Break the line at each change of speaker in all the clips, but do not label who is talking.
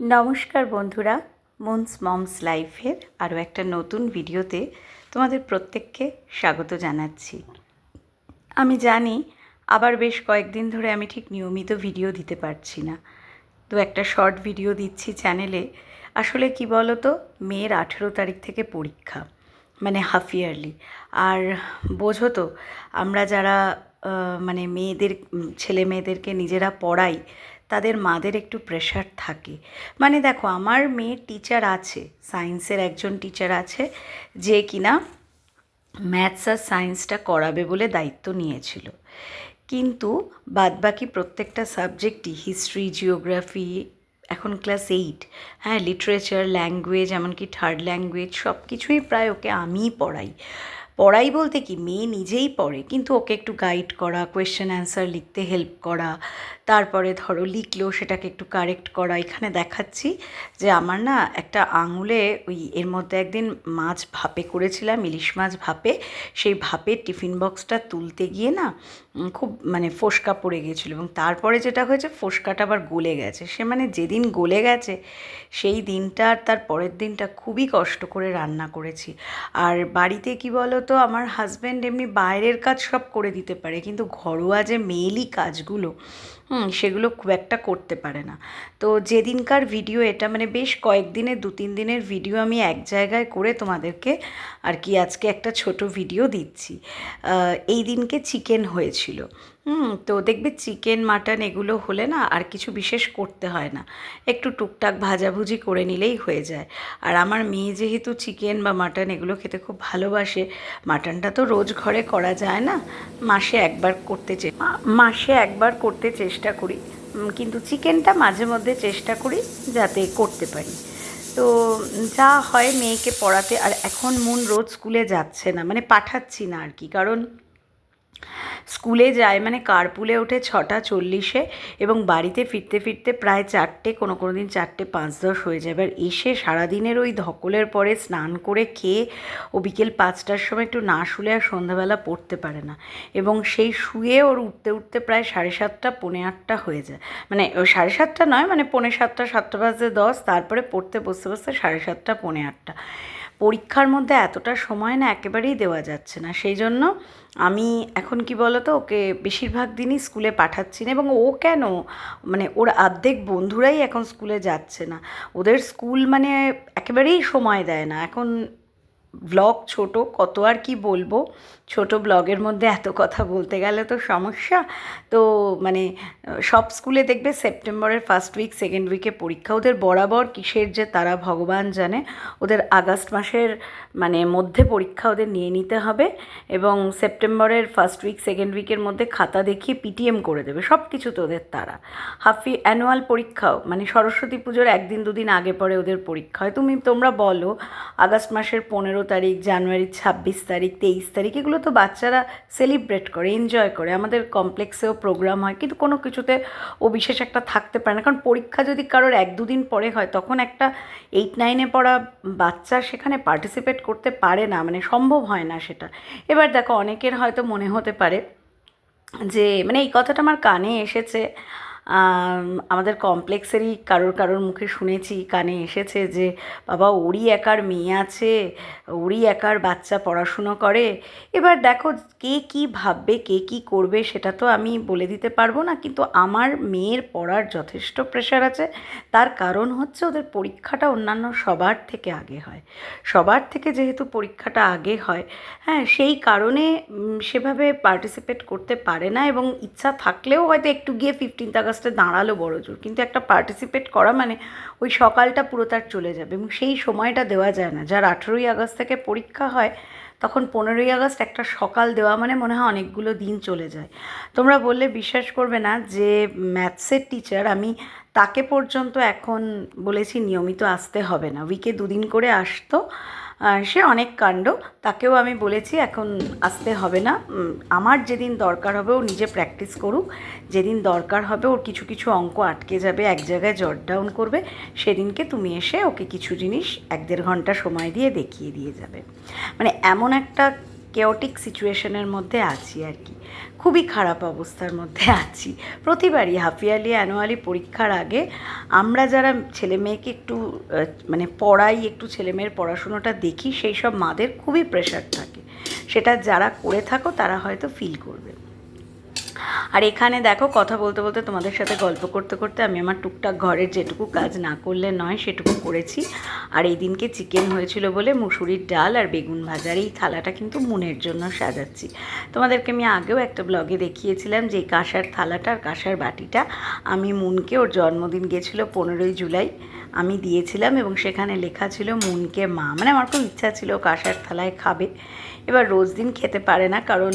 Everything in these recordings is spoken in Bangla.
নমস্কার বন্ধুরা মুন্স মমস লাইফের আরও একটা নতুন ভিডিওতে তোমাদের প্রত্যেককে স্বাগত জানাচ্ছি। আমি জানি আবার বেশ কয়েকদিন ধরে আমি ঠিক নিয়মিত ভিডিও দিতে পারছি না। তো একটা শর্ট ভিডিও দিচ্ছি চ্যানেলে। আসলে কি বলো তো মেয়ের আঠেরো তারিখ থেকে পরীক্ষা মানে হাফ ইয়ারলি। আর বোঝো তো, আমরা যারা মানে মেয়েদের, ছেলে মেয়েদেরকে নিজেরা পড়াই তাদের মাদের একটু প্রেশার থাকে। মানে দেখো, আমার মেয়ের টিচার আছে সায়েন্সের একজন টিচার আছে, যে কিনা ম্যাথস আর সায়েন্সটা করাবে বলে দায়িত্ব নিয়েছিল। কিন্তু বাদবাকি প্রত্যেকটা সাবজেক্টই হিস্ট্রি জিওগ্রাফি এখন ক্লাস এইট হ্যাঁ লিটারেচার ল্যাঙ্গুয়েজ এমনকি থার্ড ল্যাঙ্গুয়েজ সব কিছুই প্রায় ওকে আমিই পড়াই। পড়াই বলতে কি, মেয়ে নিজেই পড়ে, কিন্তু ওকে একটু গাইড করা কোয়েশ্চেন অ্যান্সার লিখতে হেল্প করা, তারপরে ধরো লিখলো সেটাকে একটু কারেক্ট করা, এখানে দেখাচ্ছি যে আমার না একটা আঙুলে ওই এর মধ্যে একদিন মাছ ভাপে করেছিলাম, ইলিশ মাছ ভাপে, সেই ভাপের টিফিন বক্সটা তুলতে গিয়ে না খুব মানে ফোসকা পড়ে গিয়েছিল এবং তারপরে যেটা হয়েছে ফোসকাটা আবার গলে গেছে, সে মানে যেদিন গলে গেছে, সেই দিনটা আর তার পরের দিনটা খুবই কষ্ট করে রান্না করেছি, আর বাড়িতে কি বলো তো আমার হাজব্যান্ড এমনি বাইরের কাজ সব করে দিতে পারে, কিন্তু ঘরোয়া যে মেইলি কাজগুলো, হুম, সেগুলো খুব একটা করতে পারে না। তো যেদিনকার ভিডিও এটা মানে বেশ কয়েকদিনের দু তিন দিনের ভিডিও আমি এক জায়গায় করে তোমাদেরকে আর কি আজকে একটা ছোট ভিডিও দিচ্ছি। এই দিনকে চিকেন হয়েছিল। হুম, তো দেখবে চিকেন, মাটন এগুলো হলে না আর কিছু বিশেষ করতে হয় না। একটু টুকটাক ভাজাভুজি করে নিলেই হয়ে যায়। আর আমার মেয়ে যেহেতু চিকেন বা মাটন এগুলো খেতে খুব ভালোবাসে, মাটনটা তো রোজ ঘরে করা যায় না, মাসে একবার করতে মাসে একবার করতে চেষ্টা করি। কিন্তু চিকেনটা মাঝে মধ্যে চেষ্টা করি যাতে করতে পারি। তো যা হয় মেয়েকে পড়াতে, আর এখন মন রোজ স্কুলে যাচ্ছে না মানে পাঠাচ্ছি না আর কি। কারণ স্কুলে যায় মানে কারপুলে ওঠে ছটা চল্লিশে এবং বাড়িতে ফিরতে ফিরতে প্রায় চারটে, কোনো কোনো দিন চারটে পাঁচ দশ হয়ে যায়। এবার এসে সারাদিনের ওই ধকলের পরে স্নান করে খেয়ে ও বিকেল পাঁচটার সময় একটু না শুলে আর সন্ধ্যাবেলা পড়তে পারে না এবং সেই শুয়ে ওর উঠতে উঠতে প্রায় সাড়ে সাতটা, পৌনে আটটা হয়ে যায়। মানে সাড়ে সাতটা নয় মানে পৌনে সাতটা সাতটা বাজে দশ, তারপরে পড়তে বসতে বসতে সাড়ে সাতটা, পৌনে আটটা। পরীক্ষার মধ্যে এতটা সময় না একেবারেই দেওয়া যাচ্ছে না। সেই জন্য আমি এখন কি বলতো, ওকে বেশিরভাগ দিনই স্কুলে পাঠাচ্ছি না এবং ও কেন? মানে ওর অর্ধেক বন্ধুরাই এখন স্কুলে যাচ্ছে না। ওদের স্কুল মানে একেবারেই সময় দেয় না। এখন ব্লগ ছোট, কত আর কি বলব? ছোট ব্লগের মধ্যে এত কথা বলতে গেলে তো সমস্যা। তো মানে সব স্কুলে দেখবে সেপ্টেম্বরের ফার্স্ট উইক সেকেন্ড উইকে পরীক্ষা। ওদের বরাবর কিসের যে তারা ভগবান জানে, ওদের আগস্ট মাসের মানে মধ্যে পরীক্ষা ওদের নিয়ে নিতে হবে এবং সেপ্টেম্বরের ফার্স্ট উইক সেকেন্ড উইকের মধ্যে খাতা দেখিয়ে পিটিএম করে দেবে। সব কিছু তো ওদের তারা। হাফি অ্যানুয়াল পরীক্ষাও মানে সরস্বতী পুজোর একদিন, দুদিন আগে পরে ওদের পরীক্ষা হয়। তুমি, তোমরা বলো, আগস্ট মাসের পনেরো তারিখ, জানুয়ারির ছাব্বিশ তারিখ, তেইশ তারিখ, এগুলো তো বাচ্চারা সেলিব্রেট করে এনজয় করে। আমাদের কমপ্লেক্সেও প্রোগ্রাম হয়, কিন্তু কোনো কিছুতে ও বিশেষ একটা থাকতে পারে না। কারণ পরীক্ষা যদি কারোর এক দুদিন পরে হয়, তখন একটা এইট নাইনে পড়া বাচ্চা সেখানে পার্টিসিপেট করতে পারে না মানে সম্ভব হয় না সেটা। এবার দেখো, অনেকের হয়তো মনে হতে পারে যে মানে এই কথাটা আমার কানে এসেছে। আমাদের কমপ্লেক্সেরই কারোর কারোর মুখে শুনেছি, কানে এসেছে যে, বাবা, ওরই একার মেয়ে আছে, ওরই একার বাচ্চা পড়াশুনো করে। এবার দেখো, কে কি ভাববে, কে কি করবে, সেটা তো আমি বলে দিতে পারব না, কিন্তু আমার মেয়ের পড়ার যথেষ্ট প্রেশার আছে। তার কারণ হচ্ছে, ওদের পরীক্ষাটা অন্যান্য সবার থেকে আগে হয়। সবার থেকে যেহেতু পরীক্ষাটা আগে হয় হ্যাঁ সেই কারণে সেভাবে পার্টিসিপেট করতে পারে না এবং ইচ্ছা থাকলেও হয়তো একটু গিয়ে ফিফটিন্থ আগস্টে দাঁড়াল বড় জোর। কিন্তু একটা পার্টিসিপেট করা মানে ওই সকালটা পুরো তার চলে যাবে এবং সেই সময়টা দেওয়া যায় না। যার আঠেরোই আগস্ট থেকে পরীক্ষা হয়, তখন পনেরোই আগস্ট একটা সকাল দেওয়া মানে মনে হয় অনেকগুলো দিন চলে যায়। তোমরা বললে বিশ্বাস করবে না যে ম্যাথসের টিচার আমি তাকে পর্যন্ত এখন বলেছি নিয়মিত আসতে হবে না। উইকে দুদিন করে আসতো। সে অনেক কাণ্ড। তাকেও আমি বলেছি, এখন আসতে হবে না। আমার যেদিন দরকার হবে ও নিজে প্র্যাকটিস করুক। যেদিন দরকার হবে ওর কিছু কিছু অঙ্ক আটকে যাবে, এক জায়গায় জট ডাউন করবে, সেদিনকে তুমি এসে ওকে কিছু জিনিস এক দেড় ঘণ্টা সময় দিয়ে দেখিয়ে দিয়ে যাবে। মানে এমন একটা কেওটিক সিচুয়েশনের মধ্যে আছি আর কি। খুবই খারাপ অবস্থার মধ্যে আছি। প্রতিবারই হাফ ইয়ারলি অ্যানুয়ালি পরীক্ষার আগে আমরা যারা ছেলে মেয়েকে একটু মানে পড়াই, একটু ছেলে মেয়ের পড়াশুনোটা দেখি, সেই সব মাদের খুবই প্রেশার থাকে। সেটা যারা করে থাকো, তারা হয়তো ফিল করবে। আর এখানে দেখো কথা বলতে বলতে তোমাদের সাথে গল্প করতে করতে আমি আমার টুকটাক ঘরের যেটুকু কাজ না করলে নয়, সেটুকু করেছি। আর এই দিনকে চিকেন হয়েছিল বলে মুসুরির ডাল আর বেগুন ভাজার এই থালাটা কিন্তু মুনের জন্য সাজাচ্ছি। তোমাদেরকে আমি আগেও একটা ব্লগে দেখিয়েছিলাম যে কাঁসার থালাটা আর কাঁসার বাটিটা আমি মুনকে, ওর জন্মদিন গেছিল পনেরোই জুলাই, আমি দিয়েছিলাম এবং সেখানে লেখা ছিল মুনকে মা। মানে আমার খুব ইচ্ছা ছিল কাঁসার থালায় খাবে। এবার রোজ দিন খেতে পারে না কারণ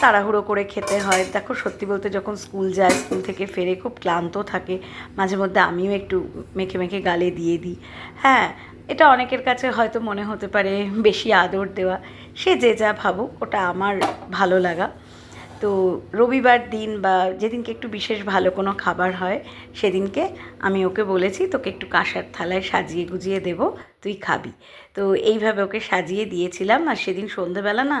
তাড়াহুড়ো করে খেতে হয়। দেখো, সত্যি বলতে যখন স্কুল যায়, স্কুল থেকে ফেরে খুব ক্লান্ত থাকে। মাঝে মধ্যে আমিও একটু মেখে মেখে গালে দিয়ে দিই। হ্যাঁ এটা অনেকের কাছে হয়তো মনে হতে পারে বেশি আদর দেওয়া। সে যে যা ভাবুক, ওটা আমার ভালো লাগা। তো রবিবার দিন বা যেদিনকে একটু বিশেষ ভালো কোনো খাবার হয়, সেদিনকে আমি ওকে বলেছি, তোকে একটু কাঁসার থালায় সাজিয়ে গুজিয়ে দেব, তুই খাবি। তো এইভাবে ওকে সাজিয়ে দিয়েছিলাম, আর সেদিন সন্ধেবেলা না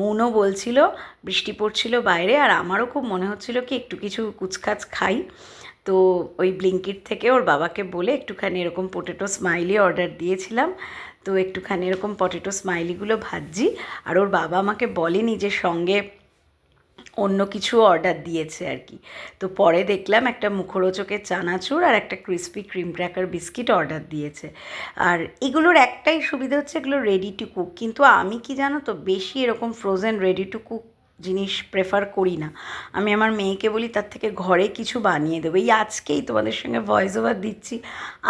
মনও বলছিল, বৃষ্টি পড়ছিল বাইরে, আর আমারও খুব মনে হচ্ছিল কি একটু কিছু কুচকাচ খাই। তো ওই ব্লিঙ্কিট থেকে ওর বাবাকে বলে একটুখানি এরকম পোটেটো স্মাইলি অর্ডার দিয়েছিলাম। তো একটুখানি এরকম পটেটো স্মাইলিগুলো ভাজি আর ওর বাবা আমাকে বলেনি যে সঙ্গে অন্য কিছু অর্ডার দিয়েছে আর কি তো পরে দেখলাম একটা মুখরোচকের চানাচুর আর একটা crispy cream cracker biscuit order দিয়েছে। আর এগুলোর একটাই সুবিধা হচ্ছে এগুলো রেডি টু কুক কিন্তু আমি কি জানো তো, বেশি এরকম ফ্রোজেন রেডি টু কুক জিনিস প্রেফার করি না। আমি আমার মেয়েকে বলি, তার থেকে ঘরে কিছু বানিয়ে দেবো। এই আজকেই তোমাদের সঙ্গে ভয়েস ওভার দিচ্ছি।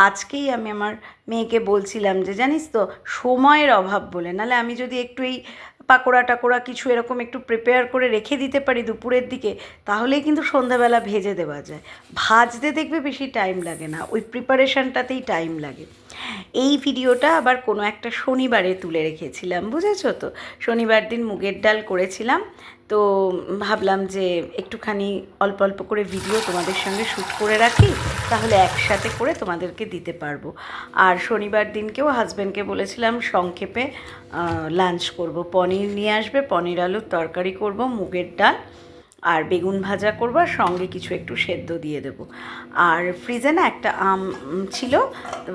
আজকেই আমি আমার মেয়েকে বলছিলাম যে, জানিস তো, সময়ের অভাব বলে। নাহলে আমি যদি একটু এই পাকোড়া টাকোড়া কিছু এরকম একটু প্রিপেয়ার করে রেখে দিতে পারি দুপুরের দিকে, তাহলেই কিন্তু সন্ধ্যাবেলা ভেজে দেওয়া যায়। ভাজতে দেখবে বেশি টাইম লাগে না, ওই প্রিপারেশানটাতেই টাইম লাগে। এই ভিডিওটা আবার কোনো একটা শনিবারে তুলে রেখেছিলাম, বুঝেছ তো? শনিবার দিন মুগের ডাল করেছিলাম তো ভাবলাম যে একটুখানি অল্প অল্প করে ভিডিও তোমাদের সঙ্গে শ্যুট করে রাখি, তাহলে একসাথে করে তোমাদেরকে দিতে পারব। আর শনিবার দিনকেও হাজব্যান্ডকে বলেছিলাম, সংক্ষেপে লাঞ্চ করব। পনির নিয়ে আসবে, পনির আলুর তরকারি করব, মুগের ডাল আর বেগুন ভাজা করব আর সঙ্গে কিছু একটু সেদ্ধ দিয়ে দেবো। আর ফ্রিজে না একটা আম ছিল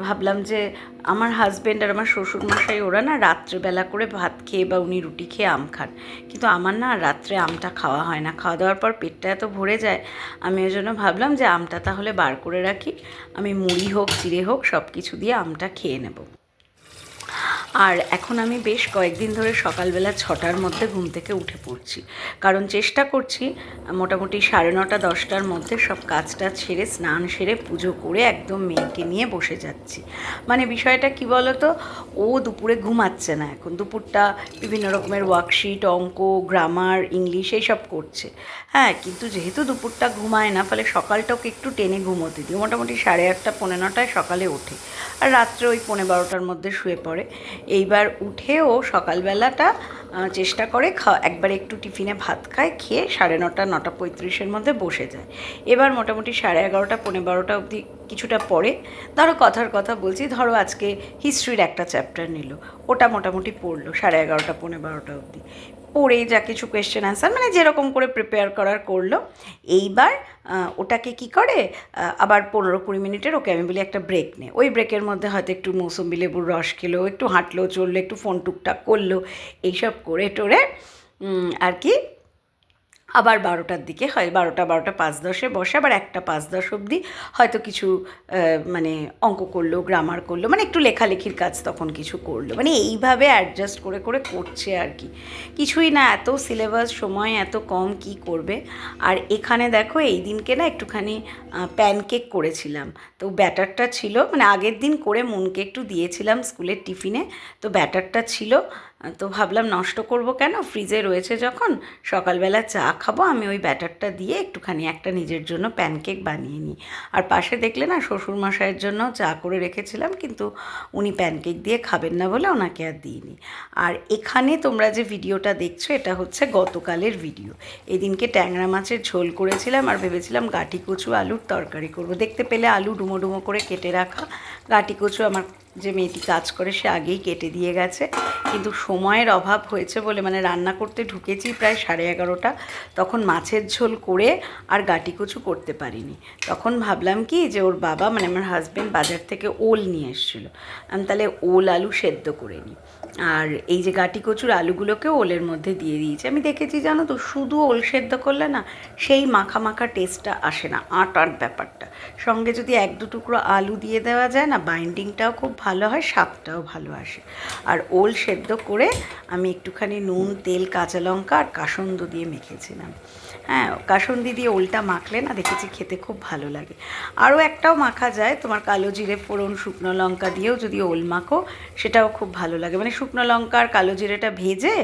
ভাবলাম যে আমার হাজব্যান্ড আর আমার শ্বশুরমশাই ওরা না রাত্রেবেলা করে ভাত খেয়ে বা উনি রুটি খেয়ে আম খান। কিন্তু আমার না রাত্রে আমটা খাওয়া হয় না। খাওয়া দাওয়ার পর পেটটা এত ভরে যায়, আমি ওই জন্য ভাবলাম যে আমটা তাহলে বার করে রাখি। আমি মুড়ি হোক চিড়ে হোক সব কিছু দিয়ে আমটা খেয়ে নেব। আর এখন আমি বেশ কয়েকদিন ধরে সকালবেলা ছটার মধ্যে ঘুম থেকে উঠে পড়ছি। কারণ চেষ্টা করছি মোটামুটি সাড়ে নটা, দশটার মধ্যে সব কাজটা ছেড়ে স্নান সেরে, পুজো করে একদম মেয়েকে নিয়ে বসে যাচ্ছি। মানে বিষয়টা কি বলতো? ও দুপুরে ঘুমাচ্ছে না এখন। দুপুরটা বিভিন্ন রকমের ওয়ার্কশিট অঙ্ক গ্রামার ইংলিশ এইসব করছে। হ্যাঁ কিন্তু যেহেতু দুপুরটা ঘুমায় না, ফলে সকালটা ওকে একটু টেনে ঘুমোতে দিই। মোটামুটি সাড়ে আটটা, পৌনে নটায় সকালে ওঠে। আর রাত্রে ওই পৌনে বারোটার মধ্যে শুয়ে পড়ে। এইবার উঠেও সকালবেলাটা চেষ্টা করে খাওয়া, একবার একটু টিফিনে ভাত খায়, খেয়ে সাড়ে নটা নটা পঁয়ত্রিশের মধ্যে বসে যায়। এবার মোটামুটি সাড়ে এগারোটা, পৌনে বারোটা অবধি কিছুটা পরে, ধরো কথার কথা বলছি, ধরো আজকে হিস্ট্রির একটা চ্যাপ্টার নিল। ওটা মোটামুটি পড়ল সাড়ে এগারোটা, পৌনে বারোটা অবধি। পড়ে যা কিছু কোয়েশ্চেন আনসার মানে যেরকম করে প্রিপেয়ার করার করল। এইবার ওটাকে কি করে আবার পনেরো কুড়ি মিনিটের ওকে আমি বলি একটা ব্রেক নে। ওই ব্রেকের মধ্যে হয়তো একটু মৌসুমি লেবুর রস খেলো, একটু হাঁটলো চলল একটু ফোন টুকটাক করল, এইসব করে টোরে আর কি আবার বারোটার দিকে হয়, বারোটা বারোটা পাঁচ দশে বসে, আবার একটা পাঁচ দশ অবধি হয়তো কিছু মানে অঙ্ক করল গ্রামার করল মানে একটু লেখালেখির কাজ তখন কিছু করল মানে এইভাবে অ্যাডজাস্ট করে করে করছে আর কি। কিছুই না, এত সিলেবাস সময়, এত কম কি করবে? আর এখানে দেখো, এই দিনকে না একটুখানি প্যানকেক করেছিলাম। তো ব্যাটারটা ছিল মানে আগের দিন করে মনকে একটু দিয়েছিলাম স্কুলের টিফিনে, তো ব্যাটারটা ছিল তো ভাবলাম নষ্ট করব কেন? ফ্রিজে রয়েছে যখন, সকালবেলা চা খাব, আমি ওই ব্যাটারটা দিয়ে একটুখানি একটা নিজের জন্য প্যানকেক বানিয়ে নিই। আর পাশে দেখলে না, শ্বশুরমশাইয়ের জন্য চা করে রেখেছিলাম, কিন্তু উনি প্যানকেক দিয়ে খাবেন না বলে ওনাকে আর দিইনি। আর এখানে তোমরা যে ভিডিওটা দেখছ, এটা হচ্ছে গতকালের ভিডিও। এদিনকে ট্যাংরা মাছের ঝোল করেছিলাম আর ভেবেছিলাম গাটি কচু আলুর তরকারি করব। দেখতে পেলে আলু ডুমো ডুমো করে কেটে রাখা। গাটি কচু আমার যে মেয়েটি কাজ করে সে আগেই কেটে দিয়ে গেছে। কিন্তু সময়ের অভাব হয়েছে বলে মানে রান্না করতে ঢুকেছি প্রায় সাড়ে এগারোটা। তখন মাছের ঝোল করে আর গাটি কচু করতে পারিনি। তখন ভাবলাম কি যে ওর বাবা মানে আমার হাজব্যান্ড বাজার থেকে ওল নিয়ে এসেছিল। আমি তাহলে ওল আলু সেদ্ধ করে নিই। আর এই যে গাটি কচুর আলুগুলোকে ওলের মধ্যে দিয়ে দিয়েছি। আমি দেখেছি জানো তো, শুধু ওল সেদ্ধ করলে না, সেই মাখা মাখা টেস্টটা আসে না আট আট ব্যাপারটা। সঙ্গে যদি এক দু টুকরো আলু দিয়ে দেওয়া যায় না বাইন্ডিংটাও খুব ভালো হয়, স্বাদটাও ভালো আসে। আর ওল সেদ্ধ করে আমি একটুখানি নুন, তেল, কাঁচা লঙ্কা আর কাসন্দ দিয়ে মেখেছিলাম। হ্যাঁ কাসন্দি দিয়ে ওলটা মাখলে না দেখেছি খেতে খুব ভালো লাগে। আরও একটাও মাখা যায়, তোমার কালো জিরে, ফোড়ন, শুকনো লঙ্কা দিয়েও যদি ওল মাখো, সেটাও খুব ভালো লাগে। মানে শুকনো লঙ্কা আর কালো জিরেটা ভেজে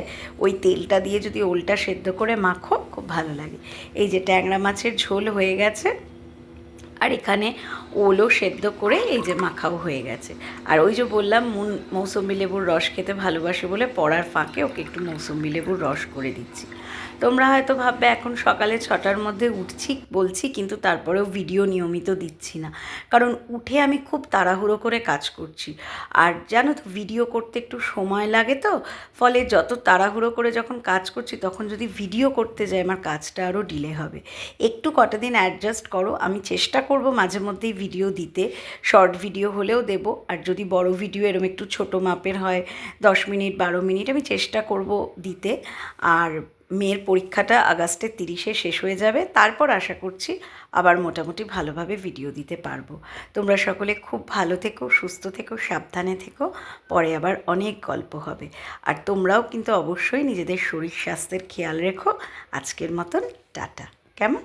ওই তেলটা দিয়ে যদি ওলটা সেদ্ধ করে মাখো, খুব ভালো লাগে। এই যে ট্যাংরা মাছের ঝোল হয়ে গেছে। আর এখানে ওলও সেদ্ধ করে এই যে মাখাও হয়ে গেছে। আর ওই যে বললাম মুন মৌসুমি লেবুর রস খেতে ভালোবাসে বলে পড়ার ফাঁকে ওকে একটু মৌসুমি লেবুর রস করে দিচ্ছি। তোমরা হয়তো ভাববে, এখন সকালে ছটার মধ্যে উঠছি, বলছি, কিন্তু তারপরেও ভিডিও নিয়মিত দিচ্ছি না। কারণ উঠে আমি খুব তাড়াহুড়ো করে কাজ করছি। আর জানো তো, ভিডিও করতে একটু সময় লাগে তো, ফলে যত তাড়াহুড়ো করে যখন কাজ করছি, তখন যদি ভিডিও করতে যাই, আমার কাজটা আরও ডিলে হবে। একটু কটা দিন অ্যাডজাস্ট করো, আমি চেষ্টা করব মাঝে মধ্যেই ভিডিও দিতে, শর্ট ভিডিও হলেও দেব, আর যদি বড় ভিডিও এরম একটু ছোট মাপের হয়, দশ মিনিট, বারো মিনিট, আমি চেষ্টা করব দিতে। আর মেয়ের পরীক্ষাটা আগস্টের তিরিশে শেষ হয়ে যাবে। তারপর আশা করছি আবার মোটামুটি ভালোভাবে ভিডিও দিতে পারব। তোমরা সকলে খুব ভালো থেকো, সুস্থ থেকো, সাবধানে থেকো। পরে আবার অনেক গল্প হবে। আর তোমরাও কিন্তু অবশ্যই নিজেদের শরীর স্বাস্থ্যের খেয়াল রেখো। আজকের মতন টাটা। কেমন?